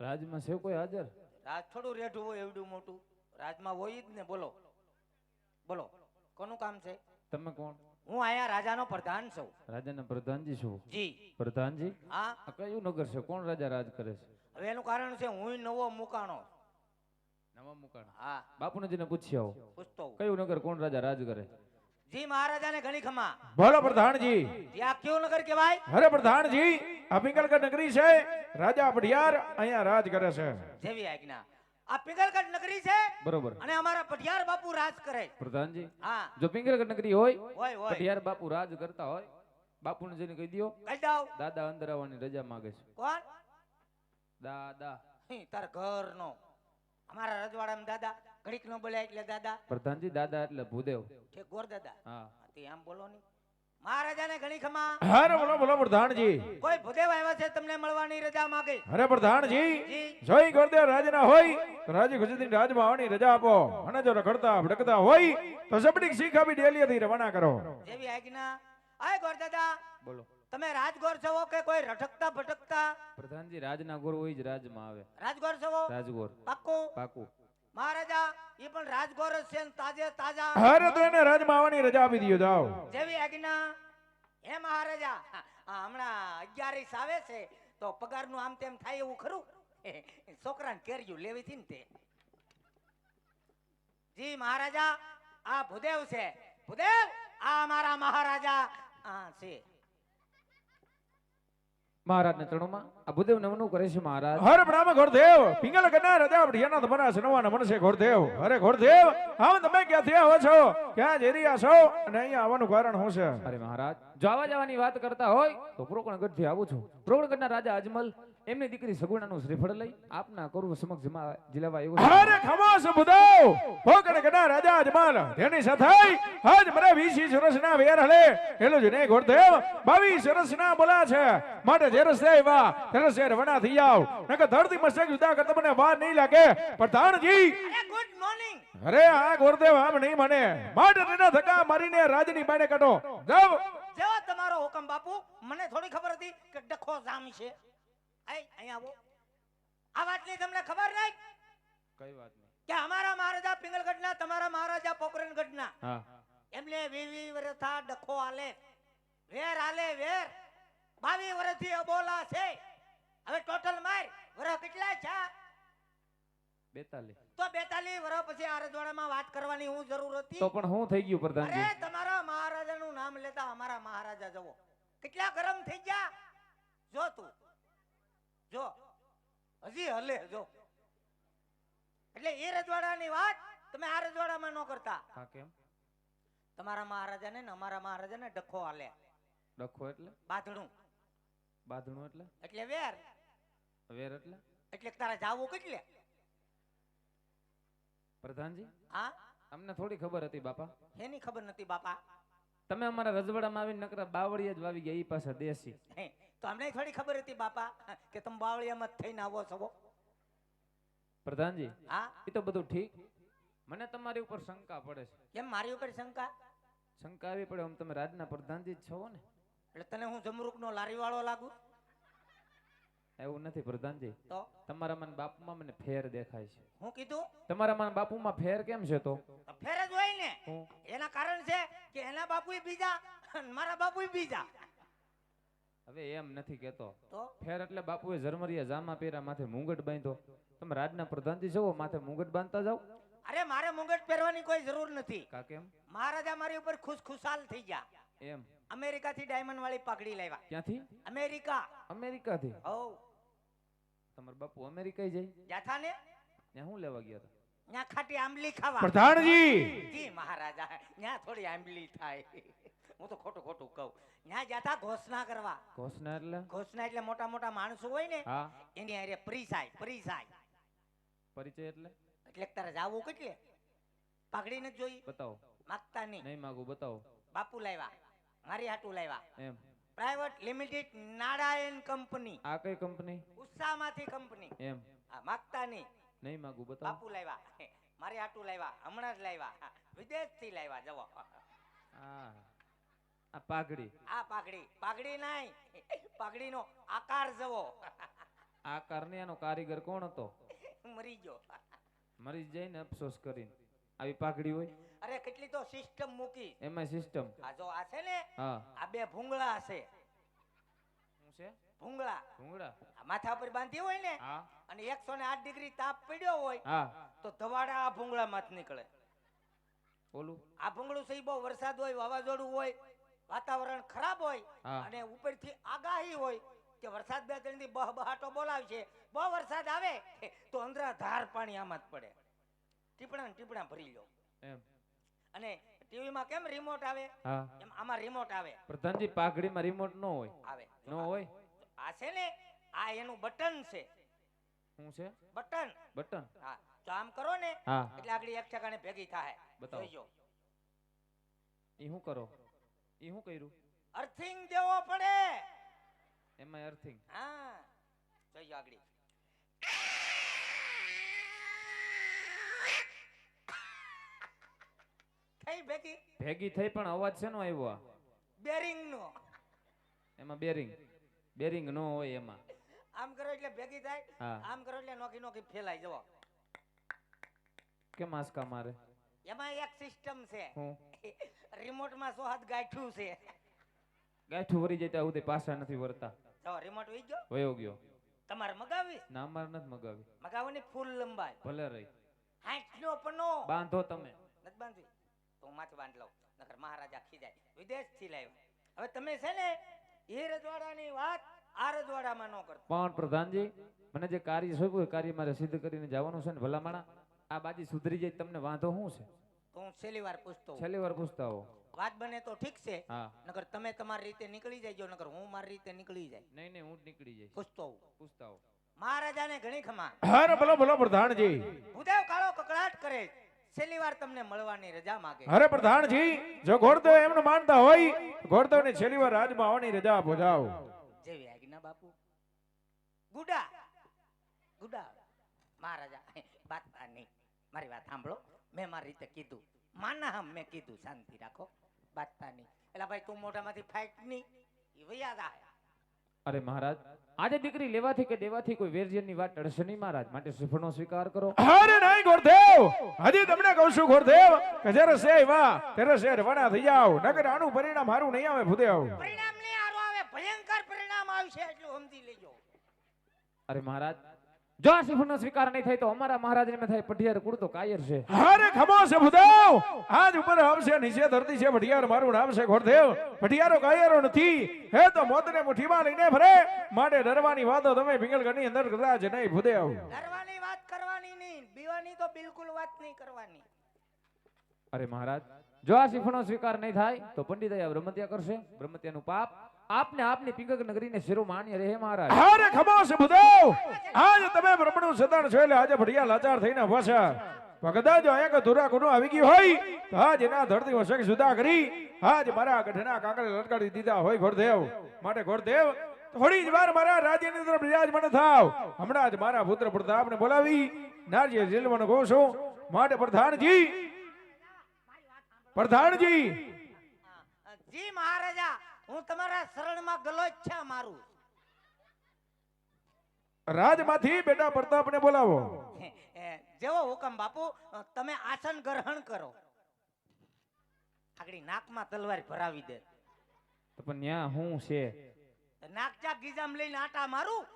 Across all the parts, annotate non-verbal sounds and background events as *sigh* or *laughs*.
રાજમાં છે કોઈ હાજર? રાજ થોડું રેઢું હોય એવડું મોટું. રાજમાં હોય જ ને બોલો. બોલો કોનું કામ છે? તમે કોણ? હું અહીંયા રાજાનો પ્રધાન છું. રાજાના પ્રધાનજી છું? જી. પ્રધાનજી? હા. કયું નગર છે? કોણ રાજા રાજ કરે છે? હવે એનું કારણ છે હું નવો મુકાણો. નવા મુકાણ? હા. બાપુનજીને પૂછી આવો. પૂછતો. કયું નગર કોણ રાજા રાજ કરે? જી મહારાજાને ઘણી ખમા. બોલો પ્રધાનજી. જી આ કયું નગર કહેવાય? હરે પ્રધાનજી. આ પિંગલગઢ નગરી છે? રાજા પઢિયાર અહીંયા રાજ કરે છે. જેવી આજ્ઞા. આ પિંગલગઢ નગરી છે? બરોબર. અને અમારા પઢિયાર બાપુ રાજ કરે. પ્રધાનજી હા. જો પિંગલગઢ નગરી હોય હોય હોય. પટિયાર બાપુ રાજ કરતા હોય બાપુને જઈને કહી દો કહી દઉં. દાદા અંદર આવવાની રજા માંગે છે. કોણ? દાદા. તાર ઘર નો અમારા રજવાડામાં દાદા ઘડીક નો બોલ્યા એટલે દાદા. પ્રધાનજી દાદા એટલે ભૂદેવ. ઠેક ગોર દાદા હા તે આમ બોલો ની. મહારાજાને ઘણી ખમા. અરે બોલો બોલો પ્રધાનજી. કોઈ ભૂદેવ આવ્યા છે તમને મળવાની રજા માંગે? અરે પ્રધાનજી જય ગુરુદેવ રાજના હોય તો રાજી ગુજરાતી રાજમાં રજા આપો. અને જો રખડતા ભડકતા હોય તો સબડી શીખ આપી ડેલીએથી રવાના કરો. જેવી આજ્ઞા. આય ગોર દાદા બોલો. તમે રાજગોર છો કે કોઈ રટકતા ભટકતા? પ્રધાનજી રાજના ગોર હોય જ રાજમાં આવે. રાજગોર છો? રાજગોર. પાકું? પાકું. મહારાજા એ પણ રાજગોર છે તાજે તાજા. હરે તો એને આવવાની રજા આપી દીધો જાવ જેવી આજ્ઞા. હે મહારાજા હમણાં અગિયારીસ આવે છે તો પગારનું આમ તેમ થાય એવું ખરું? છોકરાને કેર્યું લેવી હતી ને તે. જી મહારાજા આ ભૂદેવ છે. ભૂદેવ આ અમારા મહારાજા. આ છે. મહારાજના ચરણોમાં. આ ભૂદેવ નવનું કરે છે મહારાજ. હરે બ્રાહ્મ ઘોરદેવ પિંગલગઢના રાજા પઢિયારના તમારા સનવાના મનસે ઘોરદેવ હરે ઘોરદેવ હા તમે ક્યાંથી આવો છો? ક્યાં જઈ રહ્યા છો? અને અહીંયા આવવાનું કારણ શું છે? અરે મહારાજ જવા જવાની વાત કરતા હોય તો પ્રોકણગઢથી આવું છું. પ્રોકણગઢના રાજા અજમલ એમની દીકરી સગુણાનું શ્રીફળ લઈ આપના કરુવ સમક્ષ જમા જીલાવા અરે ખમાસ બુદાવ પ્રોકણગઢ ના રાજા અજમલ તેની સાથે આજ મને વીસી ના વેર હલે. એલો જ ને ઘોરદેવ બાવીસ સરસના બોલા છે. માટે જે રસ્તે આવ્યા તે રસ્તે રવાના થઈ જાવ નકર ધરતી મસ્તક જુદા કરતા મને વાર નહીં લાગે. પ્રધાનજી! Good morning. અરે આ ગોરદેવ આમ નહીં મને. માટે તેના ધક્કા મારીને રાજની બાને કાઢો. જાવ જેવો તમારો હુકમ બાપુ મને થોડી ખબર હતી કે ડખો જામ છે. આય અહીંયા આવો. આ વાતની તમને ખબર નહીં? કઈ વાત નહીં. કે અમારા મહારાજા પિંગલગઢના તમારા મહારાજા પોકરણગઢના. હા. એમને વીવી વરથા ડખો આલે. વેર આલે વેર. બાવી વર્ષથી અબોલા છે. હવે ટોટલ માર. વરસ કેટલા છે? બેતાલીસ. તો બેતાલીસ વર્ષ પછી આ રજવાડામાં વાત કરવાની હું જરૂર હતી? તો પણ હું થઈ ગયું પ્રધાનજી. અરે તમારા મહારાજાનું નામ લેતા અમારા મહારાજા જવો કેટલા ગરમ થઈ ગયા. જો તું જો. હજી હલે જો. એટલે એ રજવાડાની વાત તમે આ રજવાડામાં ન કરતા. હા કેમ? તમારા મહારાજાને ને અમારા મહારાજાને ડખો હાલે. ડખો એટલે? બાંધણું. બાંધણું એટલે? એટલે વેર. વેર એટલે? એટલે તારા જાવું કેટલે? પ્રધાનજી? હા? અમને થોડી ખબર હતી બાપા? એની ખબર નથી બાપા. તમે અમારા રજવાડામાં આવીને નકરા બાવળિયા જ વાવી ગયા એ પાછા દેશી. તો અમને થોડી ખબર હતી બાપા કે તમે બાવળિયામાં જ થઈને આવો છો પ્રધાનજી હા? એ તો બધું ઠીક. મને તમારી ઉપર શંકા પડે છે. કેમ મારી ઉપર શંકા? શંકા આવી પડે આમ તમે રાજના પ્રધાનજી જ છો ને? એટલે તને હું જમરૂકનો લારી વાળો લાગુ? એવું નથી પ્રધાનજી. તો? તમારા મન બાપુમાં મને ફેર દેખાય છે. હું કીધું? તમારા મન બાપુમાં ફેર કેમ છે તો? ફેર જ હોય ને. એના કારણ છે કે એના બાપુય બીજા મારા બાપુય બીજા. હવે એમ નથી કેતો. તો? ફેર એટલે બાપુએ ઝરમરિયા જામા પહેરા માથે મુંગટ બાંધો તમે રાજના પ્રધાનજી છો માથે મુંગટ બાંધતા જાઓ. અરે મારે મુંગટ પહેરવાની કોઈ જરૂર નથી. કા કેમ? મહારાજા મારી ઉપર ખુશ ખુશાલ થઈ ગયા. એમ? અમેરિકાથી ડાયમંડ વાળી પાઘડી લાવ્યા. ક્યાંથી? અમેરિકા. અમેરિકાથી? હો તમારા બાપુ અમેરિકા જાય? જાથા ને ત્યાં શું લેવા ગયા હતા? ત્યાં ખાટી આંબલી ખાવા. પ્રધાનજી! જી મહારાજા ત્યાં થોડી આંબલી થાય. હું તો ખોટું ખોટું કહું. ત્યાં જાતા ઘોષણા કરવા. ઘોષણા એટલે? ઘોષણા એટલે મોટા મોટા માણસો હોય ને એની અરે પરિચય પરિચય પરિચય એટલે? એટલે તારે જાવું કેટલે? પાઘડી ને જોઈ? બતાવો. માગતા નહીં. નહીં માગું બતાવો. બાપુ લાવ્યા. મારી હાટુ લાવ્યા. એમ. Private limited Narayan company. આ કઈ કંપની? ઉત્સાહમાંથી કંપની. એમ. આ માગતા નહીં નહીં માગું બતાવો. બાપુ લાવ્યા. મારી હાટુ લાવ્યા. હમણાં જ લાવ્યા. વિદેશથી લાવ્યા જવો આ આ પાઘડી. આ પાઘડી. પાઘડી નહીં. પાઘડીનો આકાર જવો આકાર ને એનો કારીગર કોણ હતો? મરી ગયો. મરી જઈને અફસોસ કરીને. આવી પાઘડી હોય? અરે કેટલી તો સિસ્ટમ મૂકી. એમાં સિસ્ટમ આ જો આ છે ને હા. આ બે ભૂંગળા છે શું છે? ભૂંગળા. ભૂંગળા? માથા પર બાંધી હોય ને હા. અને એકસો ને આઠ ડિગ્રી તાપ પડ્યો હોય હા. તો ધવાડા આ ભૂંગળામાં જ નીકળે. ઓલું? આ ભૂંગળું છે બહુ વરસાદ હોય વાવાઝોડું હોય વાતાવરણ ખરાબ હોય. અને ઉપરથી આગાહી હોય કે વરસાદ બે ત્રણથી બહ બહાટો બોલાવશે. બહુ વરસાદ આવે તો અંદરા ધાર પાણી આમાં જ પડે. ટીપણા ને ટીપણા ભરી લો એમ. અને ટીવીમાં કેમ રિમોટ આવે? હા. એમ આમાં રિમોટ આવે. પ્રધાનજી પાઘડીમાં રિમોટ નો હોય. આવે. નો હોય? આ છે ને આ એનું બટન છે. શું છે? બટન બટન હા. તો આમ કરો ને એટલે આગળ એક ઠેકાણે ભેગી થાય. બતાવો. ઈ શું કરો? ઈ શું કર્યું? અર્થિંગ દેવો પડે. એમાં અર્થિંગ હા. જોઈજો આગળ. થઈ ભેગી? ભેગી થઈ પણ અવાજ શેનો આવ્યો બેરિંગ નો એમાં બેરિંગ. બેરિંગ નો હોય એમાં. આમ કરો એટલે ભેગી થાય? આમ કરો એટલે નોકી નોકી ફેલાઈ જવો કેમ આસકા મારે? એમાં એક સિસ્ટમ છે. રિમોટમાં સો હાથ ગાંઠ્યું છે. ગાંઠું વરી જાય ત્યાં સુધી પાછા નથી વરતા તો રિમોટ વઈ ગયો? વયો ગયો. તમારે મગાવી? ના અમારે નથી મગાવી. મગાવવાની ફૂલ લંબાઈ. ભલે રહી. હાઈટ નો. પનો બાંધો તમે. નથી બાંધવી? તો હું માથે બાંધ લઉં નકર મહારાજા ખીજાય વિદેશથી લાવ્યા હવે તમે છે ને એ રજવાડાની વાત આ રજવાડામાં ન કરતા. પણ પ્રધાનજી મને જે કાર્ય સોંપ્યું એ કાર્ય મારે સિદ્ધ કરીને જવાનું છે ને ભલામણા? આ બાજી સુધરી જાય તમને વાંધો શું છે? તો હું છેલ્લી વાર પૂછતો. છેલ્લી વાર પૂછતા હો વાત બને તો ઠીક છે હા. નકર તમે તમારી રીતે નીકળી જાય નકર હું મારી રીતે નીકળી જાય. નહીં નહીં હું નીકળી જઈશ. પૂછતો. પૂછતા હો મહારાજાને ઘણી ખમા. હર બોલો બોલો પ્રધાનજી. ભૂદેવ કાળો કકળાટ કરે. છેલ્લી વાર તમને મળવાની રજા માગે અરે પ્રધાનજી જો ઘોડદેવ એમને માનતા હોય ઘોડદેવને છેલ્લી વાર રાજમાં આવવાની રજા આપો જાઓ જેવી આજ્ઞા બાપુ. ગુડા. ગુડા. મહારાજા વાત નહીં. મારી વાત સાંભળો. મેં મારી રીતે કીધું. માના હમ મેં કીધું. શાંતિ રાખો. બાતતા નહીં. એટલે ભાઈ તું મોઢામાંથી ફાઈટ નહીં. એ યાદ જાય અરે મહારાજ આજે દીકરી લેવાથી કે દેવાથી કોઈ વેરજિયનની વાત ટળશે નહીં મહારાજ માટે શ્રીફળનો સ્વીકાર કરો. અરે નહીં ગોરદેવ હજી તમને કહું છું ગોરદેવ કે જ્યારે શેર વા ત્યારે શેર રવાના થઈ જાવ નકર આનું પરિણામ હારું નહીં આવે ભૂદેવ. પરિણામ નહીં હારું આવે ભયંકર પરિણામ આવશે એટલું સમજી લેજો. અરે મહારાજ જો આ શ્રીફળનો સ્વીકાર નહીં થાય તો અમારા મહારાજને એમ થાય પઢિયાર કુડતો કાયર છે. અરે ખમો છે ભૂદેવ! આજ ઉપર આવશે નીચે ધરતી છે ભટિયાર મારું નામ છે ઘોડદેવ ભટિયારો કાયરો નથી. હે તો મોતને મુઠ્ઠીમાં લઈને ફરે. માટે ડરવાની વાતો તમે પિંગલગઢની અંદર કદાચ નહીં ભૂદેવ. ડરવાની વાત કરવાની નહીં. બીવાની તો બિલકુલ વાત નહીં કરવાની. અરે મહારાજ જો આ શ્રીફળનો સ્વીકાર નહીં થાય તો પંડિતયા બ્રહ્મત્યા કરશે. બ્રહ્મત્યાનું પાપ આપને આપની પિંગક નગરીને શિરો માન્ય રહે મહારાજ. હારે ખમો છે આજ તમે બ્રહ્મણું સદાણ છો એટલે આજે ભટિયા લાચાર થઈને વસા કદાચ જો એક ધુરા ગુનો આવી ગયું હોય તો આજ એના ધરતી વસક સુધા કરી આજ મારા ગઢના કાંકરે લટકાડી દીધા હોય ગોરદેવ માટે ગોરદેવ થોડી જ વાર મારા રાજ્યની અંદર બિરાજમાન થાવ. હમણાં જ મારા પુત્ર પ્રતાપને બોલાવી નારજી જેલમાં કહું છું માટે પ્રધાનજી પ્રધાનજી! જી મહારાજા હું તમારા શરણમાં ગલોચ્છા મારું રાજમાંથી બેટા પ્રતાપને બોલાવો. જેવો હુકમ બાપુ તમે આસન ગ્રહણ કરો. આગળ નાકમાં તલવાર ભરાવી દે. પણ ન્યા હું છે? નાકચા ગીજામ લઈને આટા મારું.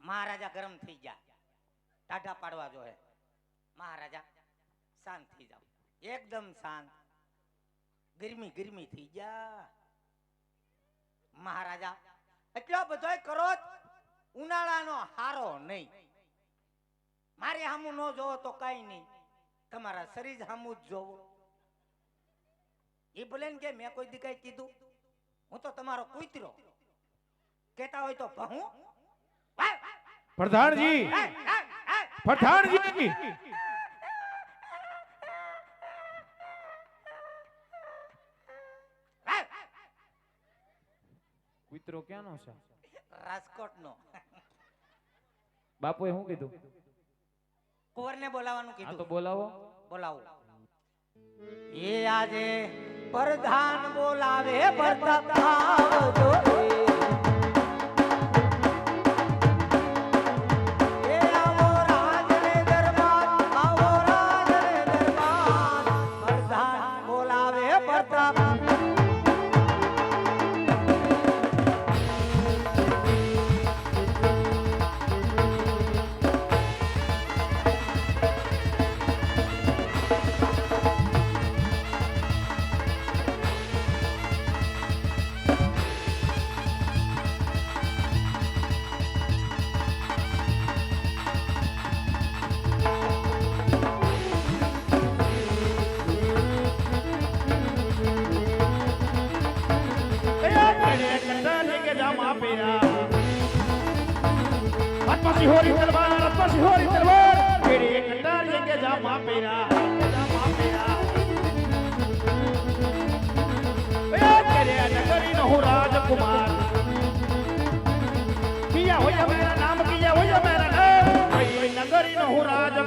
મહારાજા ગરમ થઈ ગયા ટાઢા પાડવા જોહે મહારાજા શાંત થઈ જાઓ. એકદમ શાંત. ગરમી ગરમી થઈ જા. મહારાજા એટલો બધો કરો ઉનાળાનો હારો નહીં. મારે હામું ન જોવો તો કઈ નહીં. તમારા શરીર હામું જ જોવો. એ બોલે ને કે મેં કોઈ દી કઈ કીધું હું તો તમારો કુતરો કેતા હોય તો ભહું વાય, પ્રધાનજી! કૂતરો ક્યાંનો છે? રાજકોટનો. બાપુએ શું કીધું? કુંવરને બોલાવવાનું કીધું તો કીધું. બોલાવો. એ આજે પ્રધાન બોલાવે પ્રતાપ આવજો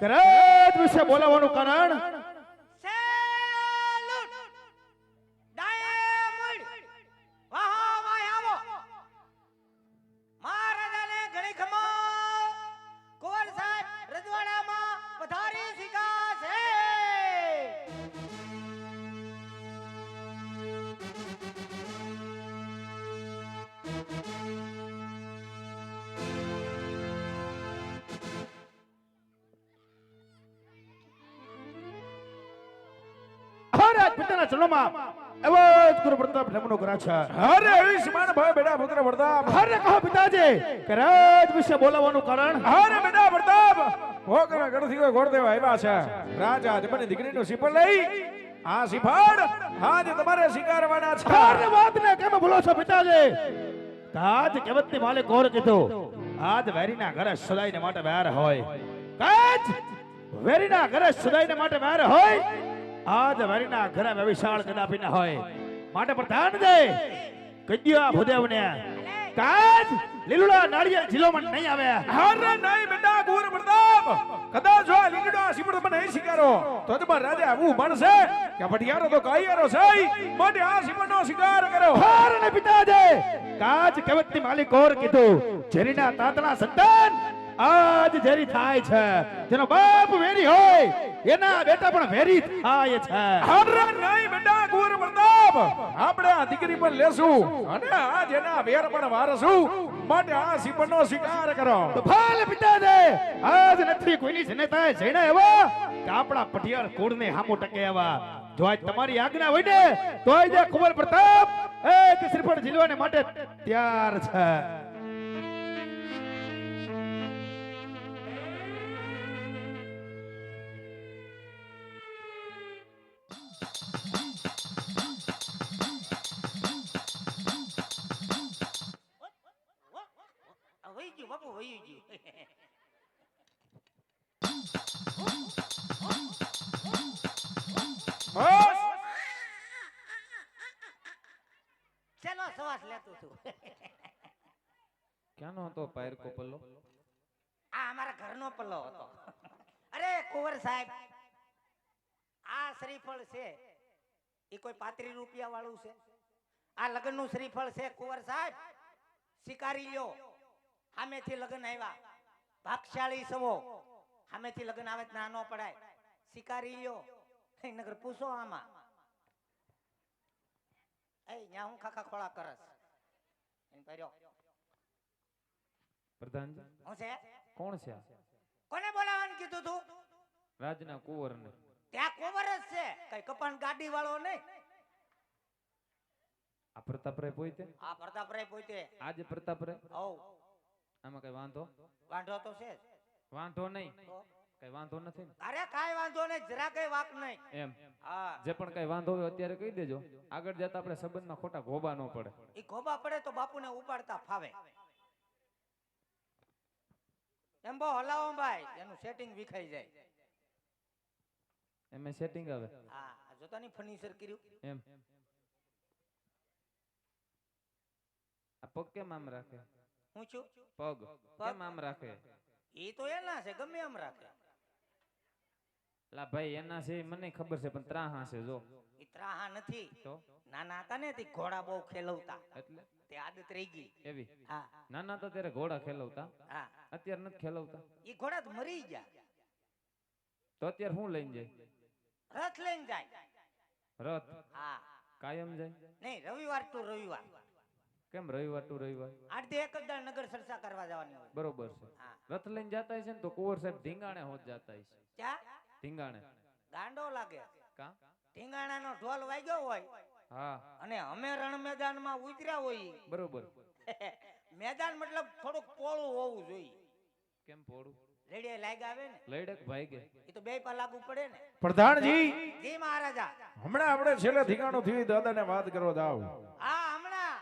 કરત વિશે બોલાવવાનું કારણ ચરણોમાં એવો જ ગુરુ પ્રતાપ નમનો કરા છે અરે આયુષ્માન ભાઈ બેડા પુત્ર પ્રતાપ. હરે કહો પિતાજી કરાજ વિશે બોલાવવાનું કારણ? હરે બેડા પ્રતાપ. ભોકના ગણથી કોઈ દેવા આવ્યા છે. રાજા જમની દીકરીનો શ્રીફળ લઈ. આ શ્રીફળ આજ તમારે સ્વીકારવાના છે. અરે વાતને કેમ ભૂલો છો પિતાજી? તાજ કહેવતની માલે કોર કીધું? આજ વેરીના ઘરે સદાયને માટે બહાર હોય. કાજ વેરીના ઘરે સદાયને માટે બહાર હોય. આજ વરીના ઘરે વિશાળ કદાપી ના હોય. માટે પ્રધાન દે કદ્યા ભૂદેવને. કાજ લીલુડા નાળિયેર જિલ્લોમાં નહીં આવે. અરે નહીં બેટા ગુર પ્રતાપ. કદાચ જો લીલુડા આ શ્રીફળ નહીં શિકારો. તો તમાર રાજા આવું બનશે કે ભટિયારો તો કાયરો છે માટે આ શ્રીફળનો શિકાર કરો હારને દે. કાજ કહેવતની માલિક ઓર કીધું જેરીના તાતણા સંતાન આજ જેરી થાય છે. જેનો બાપ વેરી હોય એના બેટા પણ વેરી થાય છે. અરે નહીં બેટા કુંવર પ્રતાપ. આપણે આ દીકરી પણ લેશું અને આ જેના વેર પણ વારશું. માટે આ શ્રીફળનો સ્વીકાર કરો. ભલ પિતાજી આજ નથી કોઈની જનતાએ જઈને એવા આપણા પટિયાર કુળને હામો ટકે એવા. જો આજ તમારી આજ્ઞા હોય ને તો આજે કુંવર પ્રતાપ એક શ્રીફળ જીલવાને માટે તૈયાર છે. સાહેબ આ શ્રીફળ છે. એ કોઈ પાંત્રીસ રૂપિયા વાળું છે. આ લગ્નનું શ્રીફળ છે કુંવર સાહેબ. સ્વીકારી લ્યો. સામેથી લગ્ન આવ્યા. ભાગશાળી સવો. સામેથી લગ્ન આવે ના ન પડાય. સ્વીકારી લ્યો. નગર પૂછો આમાં. એ ન્યા હું ખાખા ખોળા કરસ. એમ કર્યો. પ્રધાનજી. હું છે? કોણ છે? કોને બોલાવવાનું કીધું તું? રાજના કુંવરને. ત્યાં કુંવર જ છે. કઈ કપાણ ગાડી વાળો નહીં. આ પ્રતાપરાય પોઈતે આ પ્રતાપરાય પોઈતે આજ પ્રતાપરાય? હવ. આમાં કઈ વાંધો? વાંધો તો છે વાંધો નહીં. કઈ વાંધો નથી અરે કાંઈ વાંધો નહીં જરા કઈ વાક નહીં. એમ. હા. જે પણ કઈ વાંધો હોય અત્યારે કહી દેજો. આગળ જતા આપણે સંબંધમાં ખોટા ગોબા ન પડે. એ ગોબા પડે તો બાપુને ઉપાડતા ફાવે. એમ બહુ હલાવો ભાઈ. એનું સેટિંગ વિખાઈ જાય. એમ સેટિંગ આવે. હા જોતા ની ફર્નિચર કર્યું. એમ. આ પગ કેમ આમ રાખે? હું છું? પગ. કેમ આમ રાખે? એ તો એના છે ગમે આમ રાખે. લા ભાઈ એના છે મને ખબર છે પણ ત્રાહા છે જો. એ ત્રાહા નથી. તો? નાના હતા ને તે ઘોડા બહુ ખેલવતા. એટલે? તે આદત રહી ગઈ. એવી? હા. નાના તો ત્યારે ઘોડા ખેલવતા? હા. અત્યારે નથી ખેલવતા? એ ઘોડા તો મરી ગયા. તો અત્યારે શું લઈને જાય? રથ લઈને જાય. રથ? હા. કાયમ જાય? નહીં રવિવાર ટુ રવિવાર. કેમ રવિવાર ટુ રવિવાર? આઠથી એક જ દાડ નગર સરસા કરવા જવાની હોય. બરોબર છે. રથ લઈને જતા છે ને તો કુંવર સાહેબ ધીંગાણે હોત જતા છે ક્યાં? ધીંગાણે ગાંડો લાગે. કા? ઢીંગાણાનો ઢોલ વાગ્યો હોય હા. અને અમે રણ મેદાનમાં ઉતર્યા હોય. બરોબર. *laughs* મેદાન મતલબ થોડુંક પોળું હોવું જોઈએ. કેમ પોડું રેડિયે લાગ આવે ને? લઈડક ભાઈ કે. એ તો બે પર લાગુ પડે ને. પ્રધાનજી! જી મહારાજા. હમણાં આપણે છેલ્લે ઠીકાણું થયું દાદાને વાત કરવા જાવ. હા હમણાં.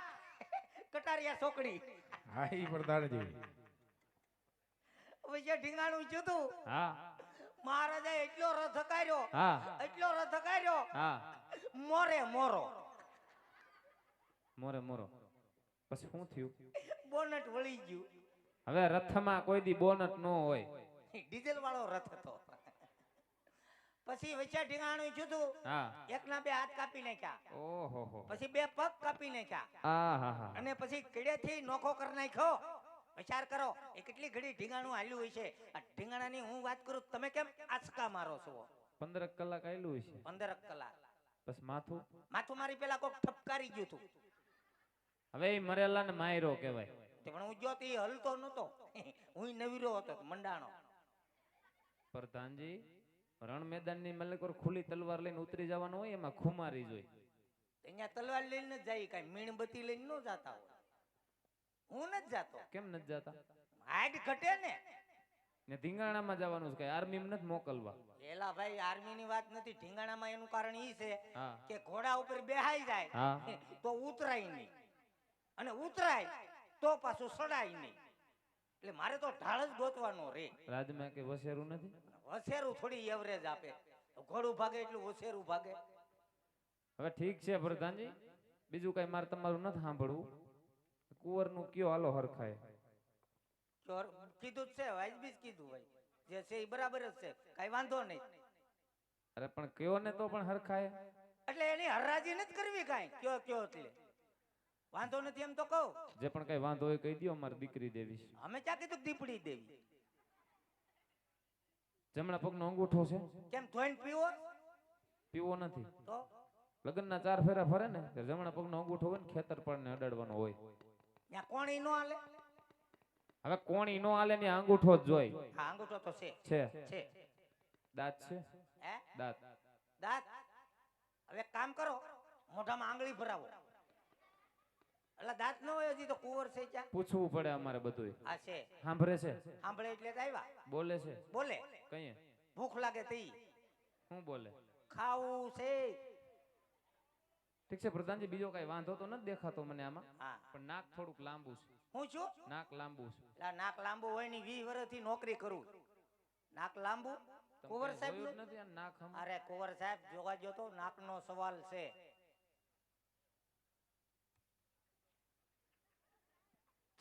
કટારિયા છોકડી હા ઈ પ્રધાનજી. વચ્ચે ઢીંગાણું જુદું હા. મહારાજા એટલો રથ હકાર્યો હા. એટલો રથ હકાર્યો હા. મોરે મોરો. મોરે મોરો. પછી શું થયું? બોનટ વળી ગયું. હવે રથમાં કોઈ દી બોનટ ન હોય. *laughs* ડીઝલ વાળો રથ હતો. *laughs* પછી વચ્ચે ઢીંગાણું જુદું. હા. એકના બે હાથ કાપી નાખ્યા. ઓહો પછી બે પગ કાપી નાખ્યા. અને પછી કીડેથી નોખો કરી નાખ્યો. વિચાર કરો એ કેટલી ઘડી ઢીંગાણું હાલ્યું હોય છે. આ ઢીંગાણાની હું વાત કરું તમે કેમ આંચકા મારો છો? પંદર કલાક આવેલું હોય છે. પંદર કલાક. બસ માથું? માથું મારી પેલા કોક ઠપકારી ગયું તું. હવે મરેલા ને માયરો કહેવાય. પણ હું તી હલતો નતો હું નવીરો હતો મંડાણો. પ્રધાનજી રણ મેદાનની મલકોર ખુલ્લી તલવાર લઈને ઉતરી જવાનું હોય એમાં ખુમારી જોઈ. અહીંયા તલવાર લઈને જ જાય કઈ મીણબત્તી લઈને ન જાતા હોય. હું નથી જાતો. કેમ નથી જાતા? હાઈટ ઘટે ને. ને ધીંગાણામાં જવાનું છે આર્મી નથી મોકલવા. એલા ભાઈ આર્મી ની વાત નથી ઢીંગાણામાં એનું કારણ ઈ છે કે ઘોડા ઉપર બેહાઈ જાય તો ઉતરાય નહીં. અને ઉતરાય તો પાછું સડાય નહીં. એટલે મારે તો ઢાળ જ ગોતવાનો રે. રાજમાં કે વસેરું નથી? વસેરું થોડી એવરેજ આપે. ઘોડું ભાગે એટલું વસેરું ભાગે. હવે ઠીક છે પ્રધાનજી. બીજું કઈ મારે તમારું નથી સાંભળવું. કુંવરનું કયો હાલો હરખાય? ચોર કીધું જ છે વાજબી જ કીધું ભાઈ જે છે એ બરાબર જ છે. કઈ વાંધો નહીં. અરે પણ કયો ને તો પણ હરખાય. એટલે એની હરાજી નથી કરવી કાંઈ. કયો કયો એટલે? વાંધો નથી એમ તો કહો. જે પણ કઈ વાંધો હોય કહી દો મારી દીકરી દેવી છે. અમે ક્યાં કીધું દીપડી દેવી? જમણા પગનો અંગૂઠો છે. કેમ ધોઈને પીવો? પીવો નથી. તો? લગ્નના ચાર ફેરા ફરે ને જમણા પગનો અંગૂઠો હોય ને ખેતર પર ને અડાડવાનો હોય. ત્યાં કોણી નો હાલે? હવે કોણી નો આલે ને અંગૂઠો જ જોઈ હા અંગૂઠો તો છે. છે. છે. દાંત છે? હે? દાંત. દાંત? હવે કામ કરો મોઢામાં આંગળી ભરાવો. એટલે દાંત ન હોય હજી તો કુંવર છે ત્યાં. પૂછવું પડે અમારે બધું આ છે. સાંભળે છે? સાંભળે એટલે આવ્યા બોલે છે? બોલે. કઈ ભૂખ લાગે તી શું બોલે? ખાવું છે. ઠીક છે પ્રધાનજી બીજો કઈ વાંધો તો નથી દેખાતો મને આમાં. પણ નાક થોડુંક લાંબુ છે. હું છું? નાક લાંબુ છે. નાક લાંબુ હોયની વીસ વર્ષથી નોકરી કરું. નાક લાંબુ? કુંવર સાહેબ નથી નાક અરે કુંવર સાહેબ જોવા જો તો નાક નો સવાલ છે.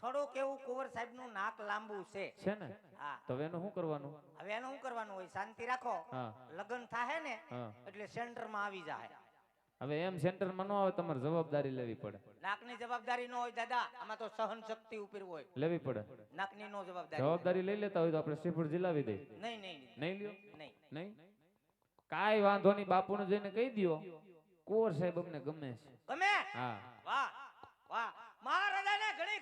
થોડુંક એવું કુંવર સાહેબનું નાક લાંબુ છે. છે ને? તો હવે એનું શું કરવાનું? હવે એનું શું કરવાનું હોય? શાંતિ રાખો. લગ્ન થાય ને એટલે સેન્ટરમાં આવી જાય હવે એમ સેન્ટરમાં ન આવે તમારે જવાબદારી લેવી પડે. નાકની જવાબદારી ન હોય દાદા આમાં તો સહન શક્તિ ઉપર હોય. લેવી પડે. નાકની નો જવાબદારી. જવાબદારી લઈ લેતા હોય તો આપણે શ્રીફળ જિલ્લાવી દઈએ નહીં નહીં નહીં. લ્યો? નહીં. નહીં? કાઈ વાંધો નહીં બાપુને જઈને કહી દ્યો. કોર સાહેબ અમને ગમે છે. ગમે? હા. વાહ વાહ. મહારાજાને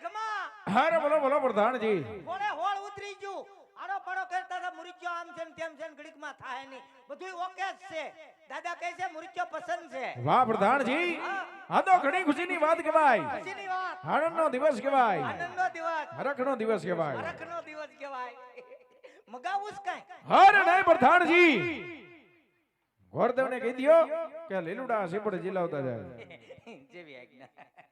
ઘણી હારે બોલો બોલો પ્રધાનજી. કોણે હોળ ઉતરી ગયું? આનો પડો કરતા હતા મુરીચ્યો આમ છે ને તેમ છે ને ઘડીકમાં થાય નહીં. બધું ઓકે જ છે. દાદા કહે છે મુરીચ્યો પસંદ છે. વાહ પ્રધાનજી. આ તો ઘણી ખુશીની વાત કહેવાય. ખુશીની વાત. આનંદનો દિવસ કહેવાય. આનંદનો દિવસ. હરખનો દિવસ કહેવાય. હરખનો દિવસ કહેવાય. મગાવું જ કાંઈ? હારે નહીં પ્રધાનજી. ગોરદેવને કહી દ્યો કે લીલુડા સીપડ જીલાવતા જાય. *laughs* જેવી આજ્ઞા.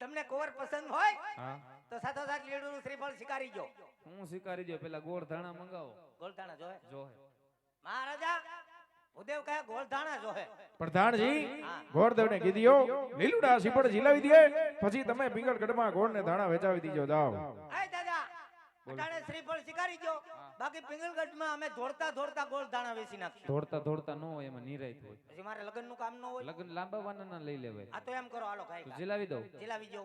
તમને કોર પસંદ હોય તો સાથો સાથ લીડું નું શ્રીફળ શિકારી જો હું સ્વીકારી જો પેલા ગોળ ધાણા મંગાવો. ગોળધાણા જોહે? જોહે. મહારાજા ઉદેવ કહે ગોળધાણા જોહે. પ્રધાનજી ગોળદેવને કહી લીલુડા સીપડ જીલાવી દે પછી તમે પિંગળગઢમાં ગોળને ધાણા વેચાવી દીજો જાઓ. અટાણે શ્રીફળ શિકારી જો બાકી પિંગલગઢમાં અમે દોડતા દોડતા દાણા વેચી નાખશું દોડતા દોડતા ન હોય એમાં નિરાય હોય પછી મારે લગ્નનું કામ ન હોય. લગ્ન લાંબાવાના ના લઈ લેવાય. આ તો એમ કરો હાલો ખાઈ જીલાવી દઉં. જીલાવી જો.